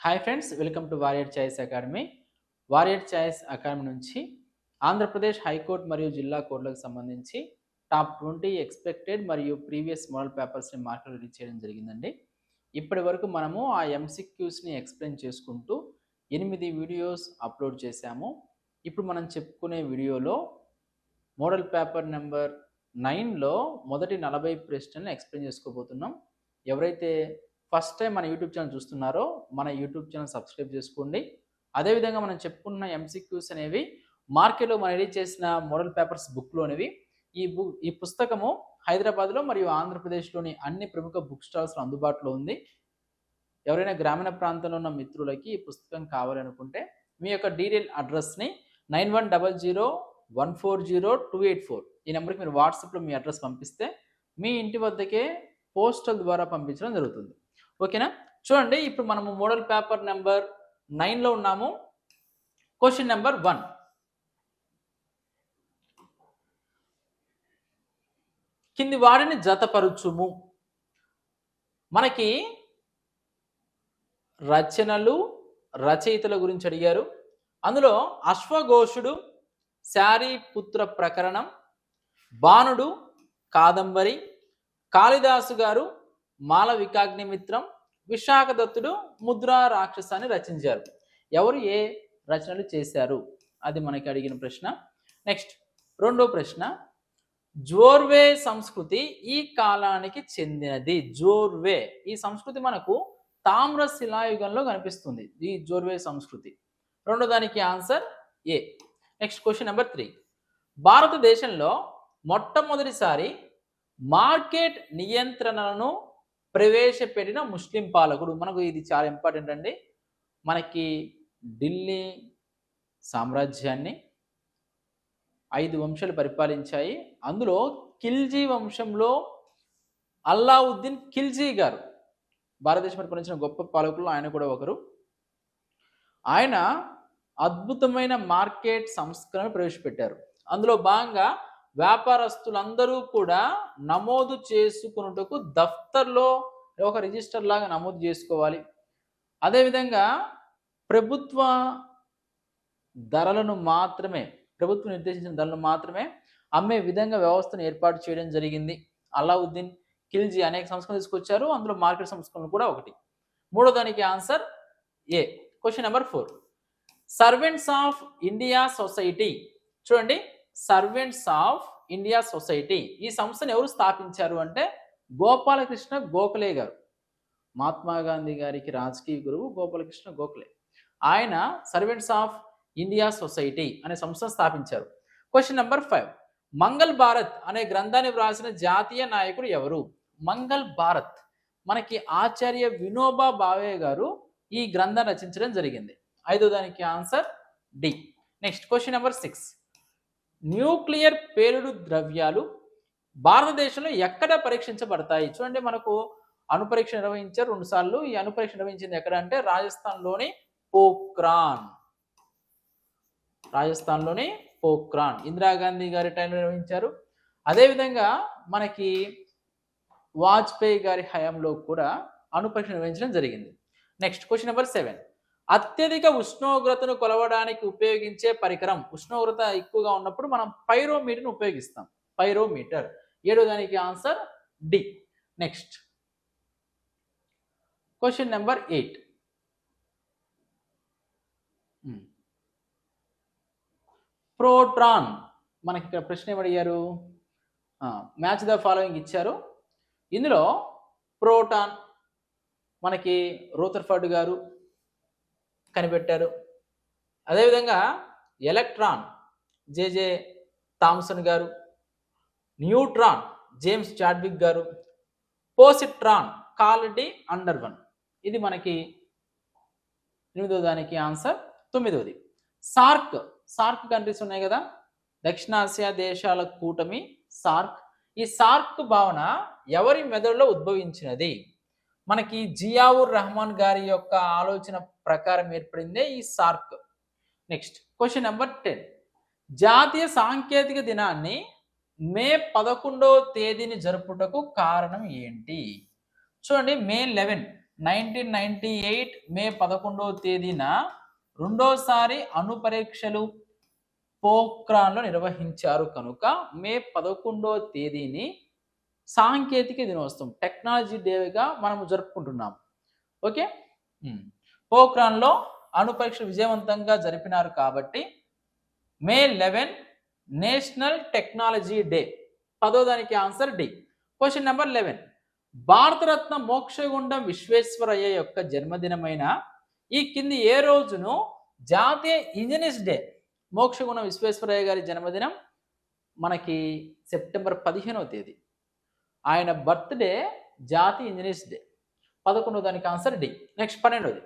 Hi friends welcome to warrior choice academy warrior choice academy నుంచి Andhra Pradesh high court మరియు జిల్లా కోర్టులకు సంబంధించి టాప్ ట్వంటీ ఎక్స్పెక్టెడ్ మరియు ప్రీవియస్ మోడల్ పేపర్స్ని మార్కెట్ రిలీజ్ చేయడం జరిగిందండి. ఇప్పటి వరకు మనము ఆ ఎంసిక్యూస్ని ఎక్స్ప్లెయిన్ చేసుకుంటూ ఎనిమిది వీడియోస్ అప్లోడ్ చేశాము. ఇప్పుడు మనం చెప్పుకునే వీడియోలో మోడల్ పేపర్ నెంబర్ నైన్లో మొదటి నలభై ప్రశ్నలను ఎక్స్ప్లెయిన్ చేసుకోబోతున్నాం. ఎవరైతే ఫస్ట్ టైం మన యూట్యూబ్ ఛానల్ చూస్తున్నారో మన యూట్యూబ్ ఛానల్ సబ్స్క్రైబ్ చేసుకోండి. అదేవిధంగా మనం చెప్పుకున్న ఎంసీక్యూస్ అనేవి మార్కెట్లో మనం రెడీ చేసిన మోడల్ పేపర్స్ బుక్లోనివి ఈ బుక్ ఈ పుస్తకము హైదరాబాద్లో మరియు ఆంధ్రప్రదేశ్లోని అన్ని ప్రముఖ బుక్ స్టాల్స్లో అందుబాటులో ఉంది. ఎవరైనా గ్రామీణ ప్రాంతంలో ఉన్న మిత్రులకి ఈ పుస్తకం కావాలనుకుంటే మీ యొక్క detail అడ్రస్ని nine one double zero one four zero two eight four ఈ నెంబర్కి మీరు వాట్సాప్లో మీ అడ్రస్ పంపిస్తే మీ ఇంటి వద్దకే పోస్టల్ ద్వారా పంపించడం జరుగుతుంది. ఓకేనా? చూడండి ఇప్పుడు మనము మోడల్ పేపర్ నెంబర్ నైన్లో ఉన్నాము. Question number one. కింది వాడిని జతపరుచుము. మనకి రచనలు రచయితల గురించి అడిగారు. అందులో అశ్వఘోషుడు శారీపుత్ర ప్రకరణం బాణుడు కాదంబరి కాళిదాసు గారు మాలవికాగ్నిమిత్రం విశాఖదత్తుడు ముద్రా రాక్షసాన్ని రచించారు. ఎవరు ఏ రచనలు చేశారు? అది మనకి అడిగిన ప్రశ్న. నెక్స్ట్ రెండో ప్రశ్న. జోర్వే సంస్కృతి ఈ కాలానికి చెందినది. జోర్వే. ఈ సంస్కృతి మనకు తామ్ర శిలాయుగంలో కనిపిస్తుంది. ఈ జోర్వే సంస్కృతి. రెండో దానికి answer A? Next question number three. భారతదేశంలో మొట్టమొదటిసారి మార్కెట్ నియంత్రణలను ప్రవేశపెట్టిన ముస్లిం పాలకుడు. మనకు ఇది చాలా ఇంపార్టెంట్ అండి. మనకి ఢిల్లీ సామ్రాజ్యాన్ని ఐదు వంశాలు పరిపాలించాయి. అందులో ఖిల్జీ వంశంలో అల్లావుద్దీన్ ఖిల్జీ గారు భారతదేశం పరిపాలించిన గొప్ప పాలకుల్లో ఆయన కూడా ఒకరు. ఆయన అద్భుతమైన మార్కెట్ సంస్కరణ ప్రవేశపెట్టారు. అందులో భాగంగా వ్యాపారస్తులందరూ కూడా నమోదు చేసుకున్నటకు దఫ్తర్లో ఒక రిజిస్టర్ లాగా నమోదు చేసుకోవాలి. అదేవిధంగా ప్రభుత్వ ధరలను మాత్రమే ప్రభుత్వం నిర్దేశించిన ధరలను మాత్రమే అమ్మే విధంగా వ్యవస్థను ఏర్పాటు చేయడం జరిగింది. అలావుద్దీన్ ఖిల్జీ అనేక సంస్కరణలు తీసుకొచ్చారు. అందులో మార్కెట్ సంస్కరణలు కూడా ఒకటి. మూడో దానికి answer A? Question number four servants of India society. చూడండి. Servants of India society. ఈ సంస్థను ఎవరు స్థాపించారు అంటే గోపాలకృష్ణ గోఖలే గారు. మహాత్మా గాంధీ గారికి రాజకీయ గురువు గోపాలకృష్ణ గోఖలే. ఆయన సర్వెంట్స్ ఆఫ్ ఇండియా సొసైటీ అనే సంస్థను స్థాపించారు. Question number five Mangal Bharat అనే గ్రంథాన్ని వ్రాసిన జాతీయ నాయకుడు ఎవరు? మంగల్ భారత్. మనకి ఆచార్య వినోబా భావే గారు ఈ గ్రంథం రచించడం జరిగింది. ఐదో దానికి answer D. Next question number six nuclear పేలుడు ద్రవ్యాలు భారతదేశంలో ఎక్కడ పరీక్షించబడతాయి? చూడండి మనకు అణుపరీక్ష నిర్వహించారు రెండు సార్లు. ఈ అణుపరీక్ష నిర్వహించింది ఎక్కడ అంటే రాజస్థాన్లోని పోక్రాన్ రాజస్థాన్లోని పోక్రాన్ ఇందిరాగాంధీ గారి టైంలో నిర్వహించారు. అదేవిధంగా మనకి వాజ్పేయి గారి హయాంలో కూడా అణుపరీక్ష నిర్వహించడం జరిగింది. Next question number seven. అత్యధిక ఉష్ణోగ్రతను కొలవడానికి ఉపయోగించే పరికరం. ఉష్ణోగ్రత ఎక్కువగా ఉన్నప్పుడు మనం పైరోమీటర్ని ఉపయోగిస్తాం. పైరోమీటర్. ఏడో దానికి answer D. Next. Question number eight. Proton. మనకి ఇక్కడ ప్రశ్న ఏమడిగారు మ్యాచ్ ద ఫాలోయింగ్ ఇచ్చారు. ఇందులో ప్రోటాన్ మనకి రోతర్ఫర్డ్ గారు కనిపెట్టారు. అదేవిధంగా electron JJ Thomson garu neutron James Chadwick garu positron Carl D Anderson ఇది మనకి ఎనిమిదో దానికి ఆన్సర్ తొమ్మిదవది. సార్క్ సార్క్ కంట్రీస్ ఉన్నాయి కదా. దక్షిణాసియా దేశాల కూటమి సార్క్. ఈ సార్క్ భావన ఎవరి మెదడులో ఉద్భవించినది? మనకి జియావుర్ రహమాన్ గారి యొక్క ఆలోచన ప్రకారం ఏర్పడిందే ఈ SAARC. Next question number ten జాతీయ సాంకేతిక దినాన్ని మే పదకొండవ తేదీని జరుపుటకు కారణం ఏంటి? చూడండి May eleven nineteen ninety eight May పదకొండవ తేదీన రెండోసారి అణు పరీక్షలు నిర్వహించారు కనుక మే పదకొండవ తేదీని సాంకేతిక దినోత్సవం టెక్నాలజీ డేగా మనము జరుపుకుంటున్నాం ఓకే? ఉమ్. పోఖ్రాన్లో అణు పరీక్షలు విజయవంతంగా జరిపినారు కాబట్టి May eleven national technology day. పదో దానికి answer D. Question number eleven. Bharat Ratna Mokshagundam Visvesvaraya యొక్క జన్మదినమైన ఈ కింది ఏ రోజును జాతీయ ఇంజనీర్స్ డే? మోక్షగుండం విశ్వేశ్వరయ్య గారి జన్మదినం మనకి సెప్టెంబర్ పదిహేనవ తేదీ. ఆయన బర్త్డే జాతీయ ఇంజనీర్స్ డే. పదకొండో దానికి ఆన్సర్ డి. నెక్స్ట్ పన్నెండోది.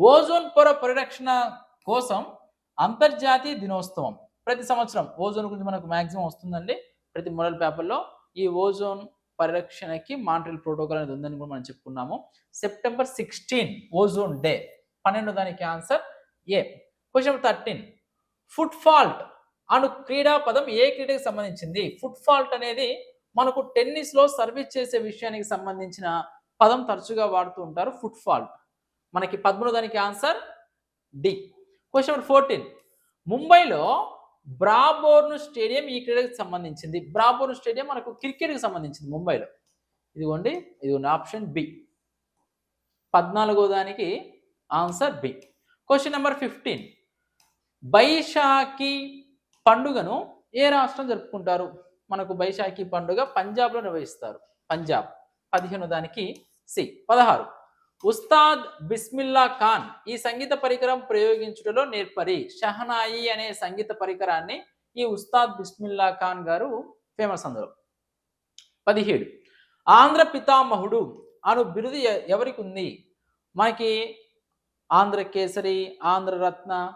ఓజోన్ పొర పరిరక్షణ కోసం అంతర్జాతీయ దినోత్సవం. ప్రతి సంవత్సరం ఓజోన్ గురించి మనకు మ్యాక్సిమం వస్తుందండి. ప్రతి మోడల్ పేపర్లో ఈ ఓజోన్ పరిరక్షణకి మాంట్రియల్ ప్రోటోకాల్ అనేది ఉందని కూడా మనం చెప్పుకున్నాము. September sixteen ozone day. పన్నెండో దానికి answer A. Question thirteen. Foot fault అను క్రీడా పదం ఏ క్రీడకి సంబంధించింది? ఫుట్ ఫాల్ట్ అనేది మనకు టెన్నిస్లో సర్వీస్ చేసే విషయానికి సంబంధించిన పదం తరచుగా వాడుతూ ఉంటారు ఫుట్ ఫాల్ట్. మనకి పదమూడో దానికి answer D. Question number fourteen ముంబైలో బ్రాబోర్న్ స్టేడియం ఈ క్రీడకి సంబంధించింది. బ్రాబోర్న్ స్టేడియం మనకు క్రికెట్కి సంబంధించింది ముంబైలో. ఇదిగోండి ఇదిగోండి ఆప్షన్ బి. పద్నాలుగో దానికి answer B. Question number fifteen Baisakhi పండుగను ఏ రాష్ట్రం జరుపుకుంటారు? మనకు బైశాఖి పండుగ పంజాబ్లో నిర్వహిస్తారు. పంజాబ్. పదిహేను దానికి సి. పదహారు. ఉస్తాద్ బిస్మిల్లా ఖాన్ ఈ సంగీత పరికరం ప్రయోగించుటలో నేర్పరి. షహనాయి అనే సంగీత పరికరాన్ని ఈ ఉస్తాద్ బిస్మిల్లా ఖాన్ గారు ఫేమస్ అందులో. పదిహేడు. ఆంధ్ర పితామహుడు అను బిరుదు ఎవరికి ఉంది? మనకి ఆంధ్ర కేసరి ఆంధ్ర రత్న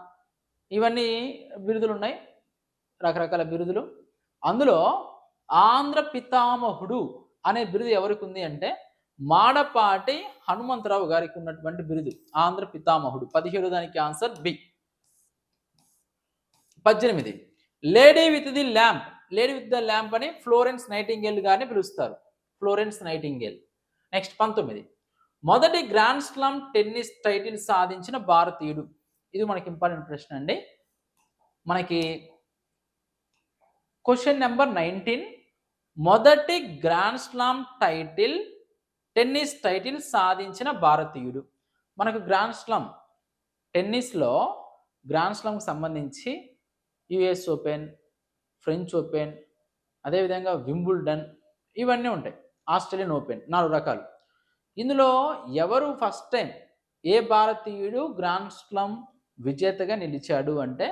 ఇవన్నీ బిరుదులు ఉన్నాయి. రకరకాల బిరుదులు. అందులో ఆంధ్ర పితామహుడు అనే బిరుదు ఎవరికి ఉంది అంటే మాడపాటి హనుమంతరావు గారికి ఉన్నటువంటి బిరుదు ఆంధ్ర పితామహుడు. పదిహేడు దానికి ఆన్సర్ బి పద్దెనిమిది. Lady with the lamp lady with the lamp అని ఫ్లోరెన్స్ నైటింగేల్ గారిని పిలుస్తారు. ఫ్లోరెన్స్ నైటింగేల్ నెక్స్ట్ పంతొమ్మిది. మొదటి గ్రాండ్ స్లామ్ టెన్నిస్ టైటిల్ సాధించిన భారతీయుడు. ఇది మనకి ఇంపార్టెంట్ ప్రశ్న అండి. మనకి క్వశ్చన్ నెంబర్ నైన్టీన్ మొదటి grand slam title tennis title సాధించిన భారతీయుడు. మనకు గ్రాండ్ స్లామ్ టెన్నిస్లో గ్రాండ్ స్లామ్కి సంబంధించి యుఎస్ ఓపెన్ ఫ్రెంచ్ ఓపెన్ అదేవిధంగా వింబుల్డన్ ఇవన్నీ ఉంటాయి. ఆస్ట్రేలియన్ ఓపెన్ నాలుగు రకాలు. ఇందులో ఎవరు ఫస్ట్ టైం ఏ భారతీయుడు గ్రాండ్ స్లామ్ విజేతగా నిలిచాడు అంటే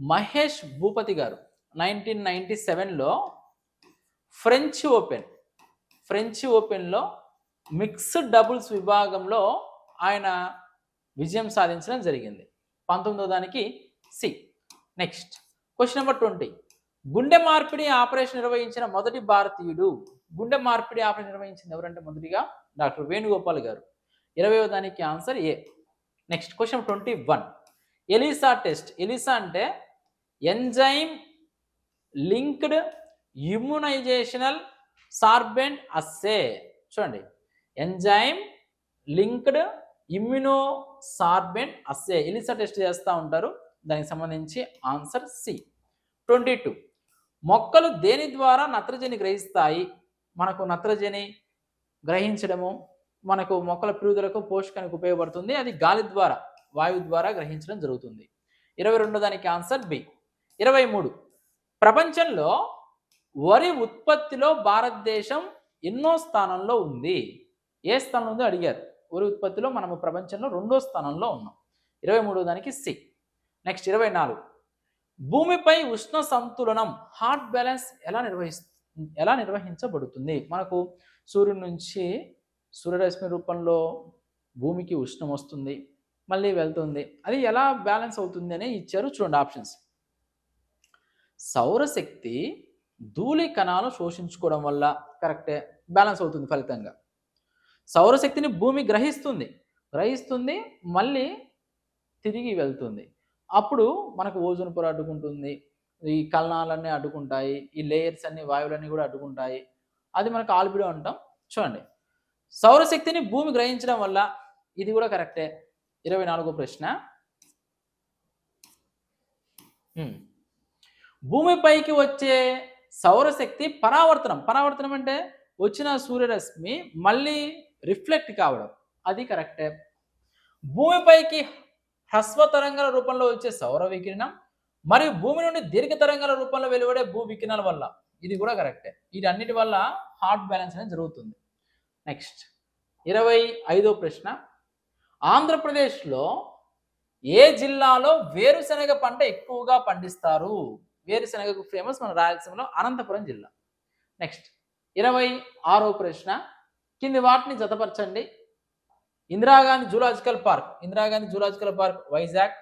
మహేష్ భూపతి గారు. నైన్టీన్ నైన్టీ సెవెన్లో ఫ్రెంచ్ ఓపెన్ ఫ్రెంచ్ ఓపెన్లో మిక్స్డ్ డబుల్స్ విభాగంలో ఆయన విజయం సాధించడం జరిగింది. పంతొమ్మిదో దానికి C. Next. Question number twenty. గుండె మార్పిడి ఆపరేషన్ నిర్వహించిన మొదటి భారతీయుడు. గుండె మార్పిడి ఆపరేషన్ నిర్వహించింది ఎవరంటే మొదటిగా? డాక్టర్ వేణుగోపాల్ గారు. ఇరవయో దానికి answer A. Next. Question twenty one. ELISA test. ELISA అంటే enzyme linked immunizational sorbent assay. చూడండి. Enzyme linked immuno sorbent assay. ELISA test చేస్తూ ఉంటారు? దానికి సంబంధించి ఆన్సర్ సి. Twenty two. మొక్కలు దేని ద్వారా నత్రజని గ్రహిస్తాయి? మనకు నత్రజని గ్రహించడము మనకు మొక్కల పెరుగుదలకు పోషకానికి ఉపయోగపడుతుంది. అది గాలి ద్వారా వాయువు ద్వారా గ్రహించడం జరుగుతుంది. ఇరవై రెండో దానికి ఆన్సర్ బి. ఇరవై మూడు. ప్రపంచంలో వరి ఉత్పత్తిలో భారతదేశం ఎన్నో స్థానంలో ఉంది. ఏ స్థానంలో ఉందో అడిగారు. వరి ఉత్పత్తిలో మనము ప్రపంచంలో రెండో స్థానంలో ఉన్నాం. ఇరవై మూడో దానికి సి. నెక్స్ట్ ఇరవై నాలుగు. భూమిపై ఉష్ణ సంతులనం హార్ట్ బ్యాలెన్స్ ఎలా నిర్వహిస్ ఎలా నిర్వహించబడుతుంది? మనకు సూర్యుడి నుంచి సూర్యరశ్మి రూపంలో భూమికి ఉష్ణం వస్తుంది. మళ్ళీ వెళ్తుంది. అది ఎలా బ్యాలెన్స్ అవుతుంది అని ఇచ్చారు చూడండి ఆప్షన్స్. సౌరశక్తి ధూళి కణాలు శోషించుకోవడం వల్ల కరెక్టే బ్యాలెన్స్ అవుతుంది ఫలితంగా. సౌరశక్తిని భూమి గ్రహిస్తుంది. గ్రహిస్తుంది మళ్ళీ తిరిగి వెళ్తుంది. అప్పుడు మనకు ఓజోన్ పొర అడ్డుకుంటుంది. ఈ కలనాలన్నీ అడ్డుకుంటాయి. ఈ లేయర్స్ అన్ని వాయువులన్నీ కూడా అడ్డుకుంటాయి. అది మనకు ఆల్బిడో అంటాం. చూడండి. సౌరశక్తిని భూమి గ్రహించడం వల్ల ఇది కూడా కరెక్టే ఇరవై నాలుగో ప్రశ్న. భూమిపైకి వచ్చే సౌరశక్తి పరావర్తనం. పరావర్తనం అంటే వచ్చిన సూర్యరశ్మి మళ్ళీ రిఫ్లెక్ట్ కావడం. అది కరెక్టే. భూమిపైకి హ్రస్వ తరంగాల రూపంలో వచ్చే సౌర వికిరణం మరియు భూమి నుండి దీర్ఘ తరంగాల రూపంలో వెలువడే భూ వికిరణాల వల్ల. ఇది కూడా కరెక్టే. వీటన్నిటి వల్ల హార్ట్ బ్యాలెన్స్ అనేది జరుగుతుంది. నెక్స్ట్. ఇరవై ఐదో ప్రశ్న. ఆంధ్రప్రదేశ్లో ఏ జిల్లాలో వేరుశనగ పంట ఎక్కువగా పండిస్తారు? వేరుశనగకు ఫేమస్ మన రాయలసీమలో అనంతపురం జిల్లా. నెక్స్ట్ ఇరవై ఆరో ప్రశ్న. కింది వాటిని జతపరచండి. Indira Gandhi zoological park. Indira Gandhi zoological park Vizag.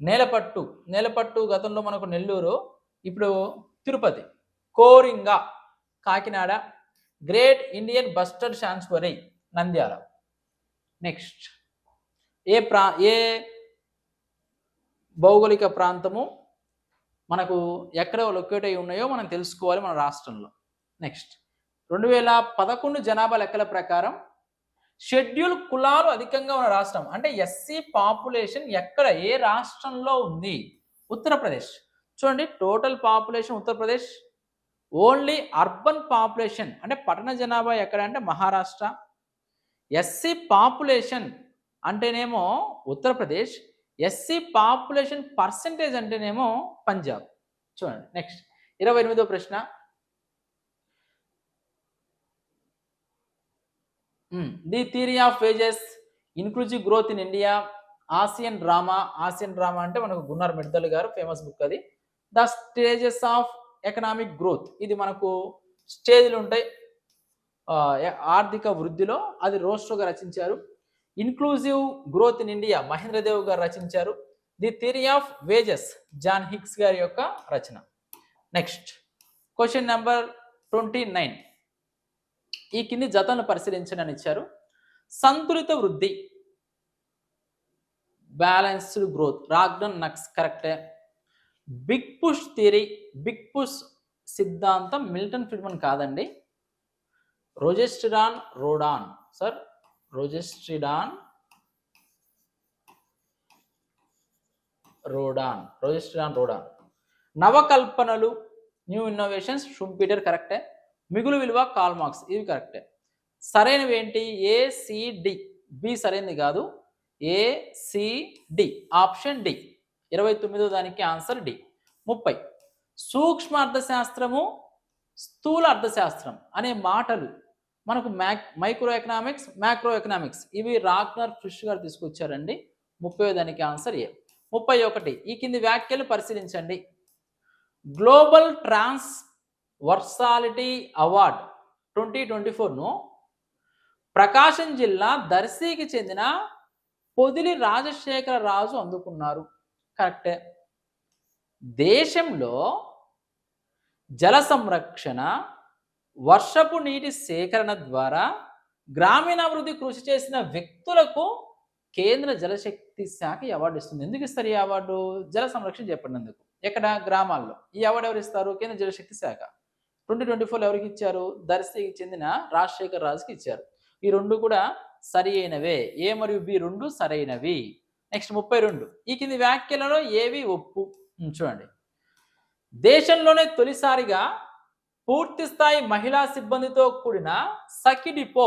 Nelapattu. Nelapattu గతంలో మనకు నెల్లూరు ఇప్పుడు Tirupati. Coringa Kakinada. Great Indian bustard sanctuary Nandyal. Next ఏ ప్రా ఏ భౌగోళిక ప్రాంతము మనకు ఎక్కడ లొకేట్ అయి ఉన్నాయో మనం తెలుసుకోవాలి మన రాష్ట్రంలో. నెక్స్ట్ రెండు వేల పదకొండు జనాభా లెక్కల ప్రకారం షెడ్యూల్ కులాలు అధికంగా ఉన్న రాష్ట్రం. అంటే ఎస్సీ పాపులేషన్ ఎక్కడ? ఏ రాష్ట్రంలో ఉంది? ఉత్తరప్రదేశ్. చూడండి total population Uttar Pradesh. Only urban population అంటే పట్టణ జనాభా ఎక్కడ? అంటే మహారాష్ట్ర. ఎస్సీ పాపులేషన్ అంటేనేమో ఉత్తరప్రదేశ్. ఎస్సీ పాపులేషన్ పర్సంటేజ్ అంటేనేమో పంజాబ్. చూడండి నెక్స్ట్ ఇరవై ఎనిమిదో ప్రశ్న. The theory of wages inclusive growth in India Asian drama Asian drama అంటే మనకు Gunnar Myrdal garu famous book అది. The stages of economic growth ఇది మనకు స్టేజ్లు ఉంటాయి. ఆర్థిక వృద్ధిలో అది రోస్ట్రోగా రచించారు. Inclusive growth in India Mahendra Dev garu రచించారు. The theory of wages John Hicks గారి యొక్క రచన. Next question number twenty nine ఈ కింది జతలను పరిశీలించడానికి ఇచ్చారు. సంతులిత వృద్ధి బ్యాలెన్స్డ్ గ్రోత్ రాగ్డన్ నక్స్ కరెక్టే big push theory big push సిద్ధాంతం మిల్టన్ ఫ్రిడ్మన్ కాదండి. Rosenstein Rodan sir Rosenstein Rodan Rosenstein Rodan. నవకల్పనలు new innovations Schumpeter కరెక్టే మిగులు విలువ కాల్ మార్క్స్ ఇవి కరెక్టే సరైనవి ఏంటి? ఏసిడి బి సరైనది కాదు. ఏసిడి ఆప్షన్ డి ఇరవై తొమ్మిదో దానికి ఆన్సర్ డి ముప్పై. సూక్ష్మ అర్థశాస్త్రము స్థూల అర్థశాస్త్రం అనే మాటలు మనకు mac micro economics macro economics ఇవి రాక్నర్ ఫిష్ గారు తీసుకొచ్చారండి. ముప్పై దానికి ఆన్సర్ ఏ. ముప్పై ఒకటి. ఈ కింది వ్యాఖ్యలు పరిశీలించండి. Global transversality award twenty twenty ఫోర్ను Prakasam జిల్లా దర్శికి చెందిన పొదిలి రాజశేఖర రాజు అందుకున్నారు. కరెక్టే. దేశంలో జల సంరక్షణ వర్షపు నీటి సేకరణ ద్వారా గ్రామీణాభివృద్ధి కృషి చేసిన వ్యక్తులకు కేంద్ర జలశక్తి శాఖ అవార్డు ఇస్తుంది. ఎందుకు ఇస్తారు ఈ అవార్డు? జల సంరక్షణ చెప్పినందుకు ఎక్కడ? గ్రామాల్లో. ఈ అవార్డు ఎవరు ఇస్తారు? కేంద్ర జలశక్తి శాఖ. ట్వంటీ ట్వంటీ ఫోర్లో ఎవరికి ఇచ్చారు? దర్శికి చెందిన రాజశేఖర్ రాజుకి ఇచ్చారు. ఈ రెండు కూడా సరి అయినవే. ఏ మరియు బి రెండు సరైనవి. నెక్స్ట్ ముప్పై రెండు. ఈ కింది వ్యాఖ్యలలో ఏవి ఒప్పు? చూడండి. దేశంలోనే తొలిసారిగా పూర్తి స్థాయి మహిళా సిబ్బందితో కూడిన సఖి డిపో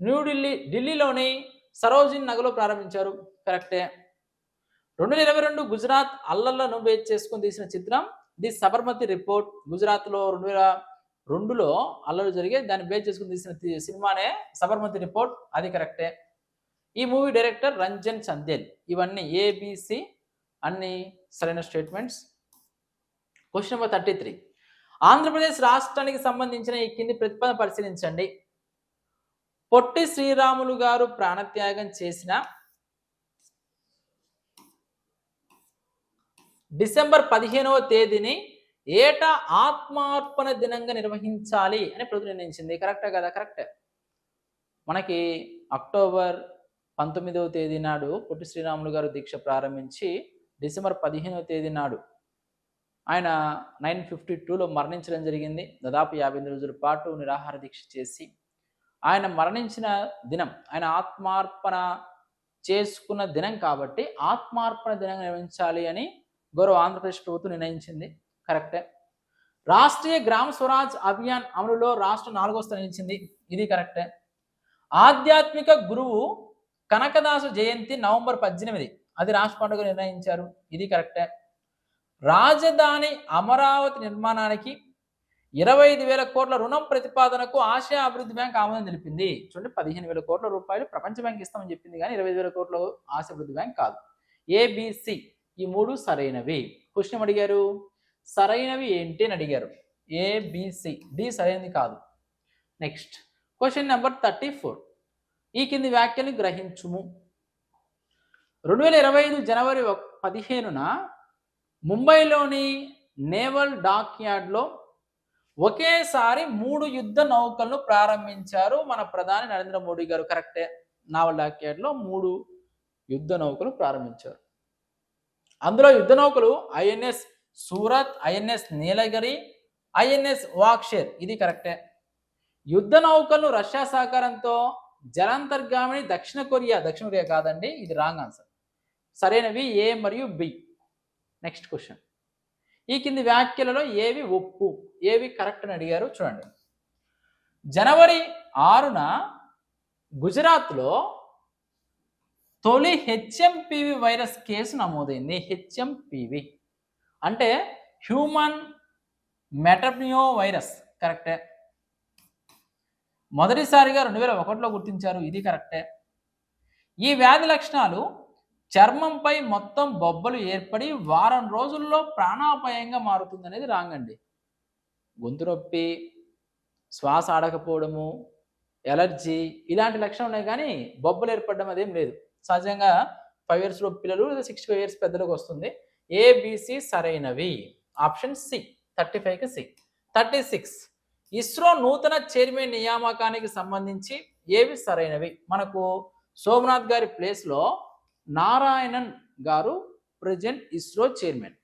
న్యూఢిల్లీ ఢిల్లీలోని సరోజిన్ నగర్లో ప్రారంభించారు. కరెక్టే. రెండు వేల ఇరవై రెండు గుజరాత్ అల్లర్లను బేస్ చేసుకుని తీసిన చిత్రం ది సబర్మతి రిపోర్ట్. గుజరాత్లో రెండు వేల రెండులో అల్లలు జరిగే దాన్ని బేస్ చేసుకుని తీసిన సినిమానే సబర్మతి రిపోర్ట్. అది కరెక్టే. ఈ మూవీ డైరెక్టర్ రంజన్ చందేల్. ఇవన్నీ ఏబిసి అన్ని సరైన statements question number thirty three Andhra Pradesh రాష్ట్రానికి సంబంధించిన ఈ కింది ప్రతిపాదన పరిశీలించండి. పొట్టి శ్రీరాములు గారు ప్రాణత్యాగం చేసిన డిసెంబర్ పదిహేనవ తేదీని ఏటా ఆత్మార్పణ దినంగా నిర్వహించాలి అని ప్రభుత్వం నిర్ణయించింది. కరెక్టే కదా? కరెక్టే. మనకి అక్టోబర్ పంతొమ్మిదవ తేదీ నాడు పొట్టి శ్రీరాములు గారు దీక్ష ప్రారంభించి డిసెంబర్ పదిహేనవ తేదీ నాడు ఆయన నైన్ ఫిఫ్టీ టూలో మరణించడం జరిగింది. దాదాపు యాభై ఎనిమిది రోజుల పాటు నిరాహార దీక్ష చేసి ఆయన మరణించిన దినం ఆయన ఆత్మార్పణ చేసుకున్న దినం కాబట్టి ఆత్మార్పణ దినం నిర్వహించాలి అని గౌరవ ఆంధ్రప్రదేశ్ ప్రభుత్వం నిర్ణయించింది. కరెక్టే. రాష్ట్రీయ గ్రామ స్వరాజ్ అభియాన్ అమలులో రాష్ట్రం నాలుగో స్థానం నిలిచింది. ఇది కరెక్టే. ఆధ్యాత్మిక గురువు కనకదాసు జయంతి నవంబర్ పద్దెనిమిది అది రాష్ట్ర పండుగ నిర్ణయించారు. ఇది కరెక్టే. రాజధాని అమరావతి నిర్మాణానికి ఇరవై ఐదు వేల కోట్ల రుణం ప్రతిపాదనకు ఆసియా అభివృద్ధి బ్యాంక్ ఆమోదం తెలిపింది. చూడండి పదిహేను వేల కోట్ల రూపాయలు ప్రపంచ బ్యాంక్ ఇస్తామని చెప్పింది కానీ ఇరవై వేల కోట్ల ఆసియా అభివృద్ధి బ్యాంక్ కాదు. ఏబిసి ఈ మూడు సరైనవి. క్వశ్చన్ అడిగారు? సరైనవి ఏంటి అని అడిగారు. ఏబిసి డి సరైనది కాదు. Next question number thirty four ఈ కింది వ్యాఖ్యలు గ్రహించుము. రెండు వేల ఇరవై ఐదు జనవరి ఒక- పదిహేనున ముంబైలోని నేవల్ డాక్ యార్డ్లో ఒకేసారి మూడు యుద్ధ నౌకలను ప్రారంభించారు మన ప్రధాని నరేంద్ర మోడీ గారు. కరెక్టే నావల్ డాక్ యార్డ్లో మూడు యుద్ధ నౌకలు ప్రారంభించారు. అందులో యుద్ధ నౌకలు INS Surat INS Nilgiri INS Vagsheer. ఇది కరెక్టే యుద్ధ నౌకలను రష్యా సహకారంతో జలాంతర్గామిని దక్షిణ కొరియా దక్షిణ కొరియా కాదండి ఇది రాంగ్ ఆన్సర్. సరైనవి ఏ మరియు బి. Next question. ఈ కింది వ్యాఖ్యలలో ఏవి ఒప్పు ఏవి కరెక్ట్ అని అడిగారు చూడండి. జనవరి ఆరున గుజరాత్లో తొలి హెచ్ఎంపివి వైరస్ కేసు నమోదైంది. హెచ్ఎంపివి. అంటే హ్యూమన్ మెటప్నియో వైరస్ కరెక్టే మొదటిసారిగా రెండు వేల ఒకటిలో గుర్తించారు. ఇది కరెక్టే ఈ వ్యాధి లక్షణాలు చర్మంపై మొత్తం బొబ్బలు ఏర్పడి వారం రోజుల్లో ప్రాణాపాయంగా మారుతుంది అనేది రాంగ్ గొంతు నొప్పి శ్వాస ఆడకపోవడము ఎలర్జీ ఇలాంటి లక్షణాలు ఉన్నాయి కానీ బొబ్బలు ఏర్పడడం అదేం లేదు. సహజంగా ఫైవ్ ఇయర్స్లో పిల్లలు లేదా సిక్స్టీ ఫైవ్ ఇయర్స్ పెద్దలకు వస్తుంది. ఏబిసి సరైనవి. ఆప్షన్ సి థర్టీ ఫైవ్కి సి. Thirty six. ఇస్రో నూతన చైర్మన్ నియామకానికి సంబంధించి ఏవి సరైనవి? మనకు సోమనాథ్ గారి ప్లేస్లో నారాయణన్ గారు ప్రజెంట్ ఇస్రో చైర్మన్.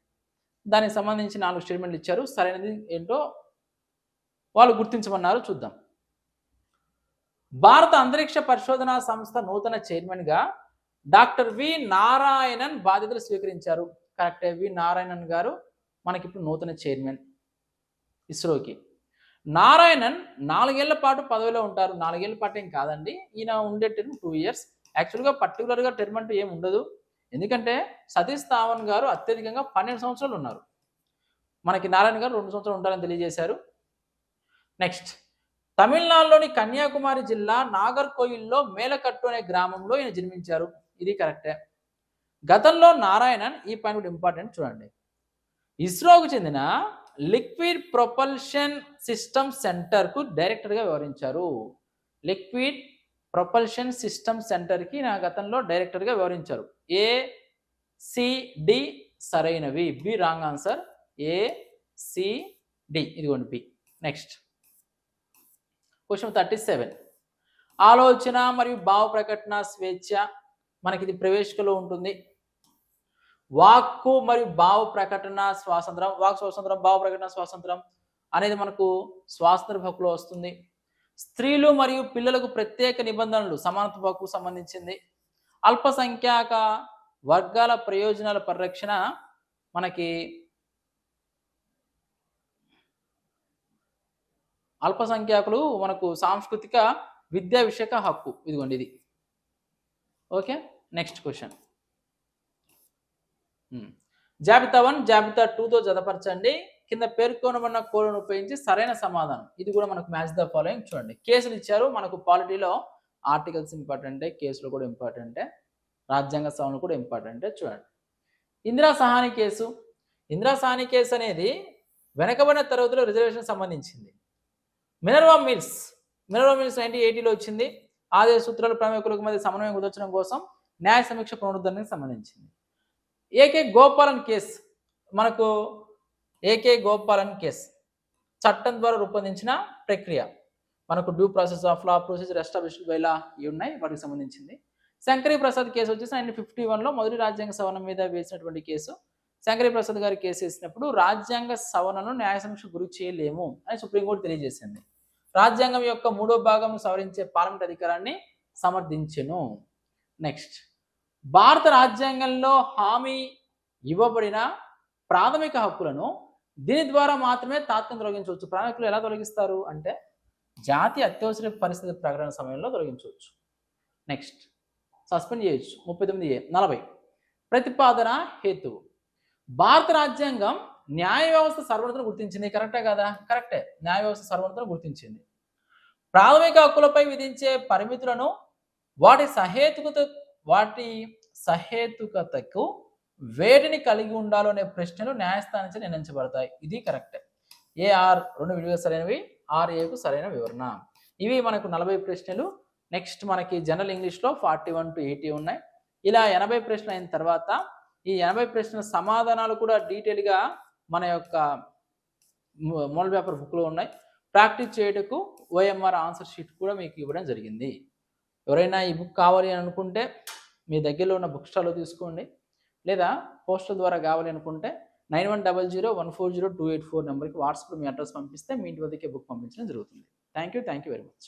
దానికి సంబంధించి నాలుగు స్టేట్మెంట్లు ఇచ్చారు. సరైనది ఏంటో వాళ్ళు గుర్తించమన్నారు. చూద్దాం. భారత అంతరిక్ష పరిశోధనా సంస్థ నూతన చైర్మన్గా డాక్టర్ వి నారాయణన్ బాధ్యతలు స్వీకరించారు. కరెక్టే వి నారాయణన్ గారు మనకిప్పుడు నూతన చైర్మన్ ఇస్రోకి. నారాయణన్ నాలుగేళ్ళ పాటు పదవిలో ఉంటారు. నాలుగేళ్ళ పాటు ఏం కాదండి. ఈయన ఉండే టూ ఇయర్స్. యాక్చువల్గా పర్టికులర్గా టర్మ్ అంటూ ఏం ఉండదు. ఎందుకంటే సతీష్ ధావన్ గారు అత్యధికంగా పన్నెండు సంవత్సరాలు ఉన్నారు. మనకి నారాయణ గారు రెండు సంవత్సరాలు ఉంటారని తెలియజేశారు. నెక్స్ట్ తమిళనాడులోని కన్యాకుమారి జిల్లా నాగర్కోయిల్లో మేలకట్టు అనే గ్రామంలో ఈయన జన్మించారు. ఇది కరెక్టే. గతంలో నారాయణన్ ఈ పాయింట్ కూడా ఇంపార్టెంట్ చూడండి. ఇస్రోకు చెందిన లిక్విడ్ ప్రొపల్షన్ సిస్టమ్ సెంటర్కు డైరెక్టర్గా వ్యవహరించారు లిక్విడ్ ప్రొపల్షన్ సిస్టమ్ సెంటర్కి నా గతంలో డైరెక్టర్గా వివరించారు. ఏ సిడి సరైనవి. B wrong answer. A CD ఇదిగోండి B. Next. Question thirty seven. ఆలోచన మరియు భావ ప్రకటన స్వేచ్ఛ మనకి ఇది ప్రవేశికలో ఉంటుంది. వాక్కు మరియు భావ ప్రకటన స్వాతంత్రం వాక్ స్వాతంత్రం భావ ప్రకటన స్వాతంత్రం అనేది మనకు స్వాతంత్ర హక్కులో వస్తుంది. స్త్రీలు మరియు పిల్లలకు ప్రత్యేక నిబంధనలు సమానత్వ హక్కు సంబంధించింది. అల్పసంఖ్యాక వర్గాల ప్రయోజనాల పరిరక్షణ మనకి అల్పసంఖ్యాకులు మనకు సాంస్కృతిక విద్యా విషయక హక్కు. ఇదిగోండి ఇది. Okay next question. జాబితా వన్ జాబితా టూతో జతపరచండి. కింద పేర్కొనబడిన కోడ్ను ఉపయోగించి సరైన సమాధానం. ఇది కూడా మనకు మ్యాచ్ ద ఫాలోయింగ్ చూడండి. కేసులు ఇచ్చారు. మనకు పాలిటీలో ఆర్టికల్స్ ఇంపార్టెంటే కేసులు కూడా ఇంపార్టెంటే రాజ్యాంగ సవరణ కూడా ఇంపార్టెంటే చూడండి. ఇందిరా సహాని కేసు. ఇందిరా సహాని కేసు అనేది వెనకబడిన తరగతిలో రిజర్వేషన్ సంబంధించింది. Minerva mills Minerva mills nineteen ఎయిటీలో వచ్చింది. ఆదాయ సూత్రాలు ప్రమేకులకు మధ్య సమన్వయం కుదర్చడం కోసం న్యాయ సమీక్ష పునరుద్ధరణకు సంబంధించింది. AK Gopalan case. మనకు ఏకే గోపాలన్ కేసు చట్టం ద్వారా రూపొందించిన ప్రక్రియ. మనకు due process of law procedure established by law ఇవి ఉన్నాయి వాటికి సంబంధించింది. శంకరీ ప్రసాద్ కేసు వచ్చేసి నైన్టీన్ ఫిఫ్టీ వన్లో మొదటి రాజ్యాంగ సవరణ మీద వేసినటువంటి కేసు శంకరీ ప్రసాద్ గారి కేసు వేసినప్పుడు రాజ్యాంగ సవరణను న్యాయ సమీక్ష గురి చేయలేము అని సుప్రీంకోర్టు తెలియజేసింది. రాజ్యాంగం యొక్క మూడో భాగం సవరించే పార్లమెంట్ అధికారాన్ని సమర్థించెను. నెక్స్ట్ భారత రాజ్యాంగంలో హామీ ఇవ్వబడిన ప్రాథమిక హక్కులను దీని ద్వారా మాత్రమే తాత్కాలిక తొలగించవచ్చు. ప్రాథమికులు ఎలా తొలగిస్తారు అంటే జాతీయ అత్యవసర పరిస్థితి ప్రకటన సమయంలో తొలగించవచ్చు. నెక్స్ట్ సస్పెండ్ చేయొచ్చు. ముప్పై తొమ్మిది ఏ. నలభై. ప్రతిపాదన హేతువు భారత రాజ్యాంగం న్యాయ వ్యవస్థ సర్వనతను గుర్తించింది. కరెక్టే కదా? కరెక్టే న్యాయ వ్యవస్థ సర్వనతను గుర్తించింది. ప్రాథమిక హక్కులపై విధించే పరిమితులను వాటి సహేతుకత వాటి సహేతుకతకు వేటిని కలిగి ఉండాలో అనే ప్రశ్నలు న్యాయస్థానించి నిర్ణయించబడతాయి. ఇది కరెక్ట్. ఏఆర్ రెండు విలువ సరైనవి. ఆర్ఏకు సరైన వివరణ. ఇవి మనకు నలభై ప్రశ్నలు. నెక్స్ట్ మనకి జనరల్ ఇంగ్లీష్లో ఫార్టీ వన్ టు ఎయిటీ ఉన్నాయి. ఇలా ఎనభై ప్రశ్నలు అయిన తర్వాత ఈ ఎనభై ప్రశ్నల సమాధానాలు కూడా డీటెయిల్గా మన యొక్క మోల్ మోడల్ పేపర్ బుక్లో ఉన్నాయి. ప్రాక్టీస్ చేయటకు ఓఎంఆర్ ఆన్సర్ షీట్ కూడా మీకు ఇవ్వడం జరిగింది. ఎవరైనా ఈ బుక్ కావాలి అని అనుకుంటే మీ దగ్గరలో ఉన్న బుక్ స్టాల్లో తీసుకోండి. లేదా పోస్టల్ ద్వారా కావాలి అనుకుంటే nine one double zero one four zero two eight four నెంబర్కి వాట్సాప్లో మీ అడ్రస్ పంపిస్తే మీ ఇంటి వద్దకే బుక్ పంపించడం జరుగుతుంది. Thank you thank you very much.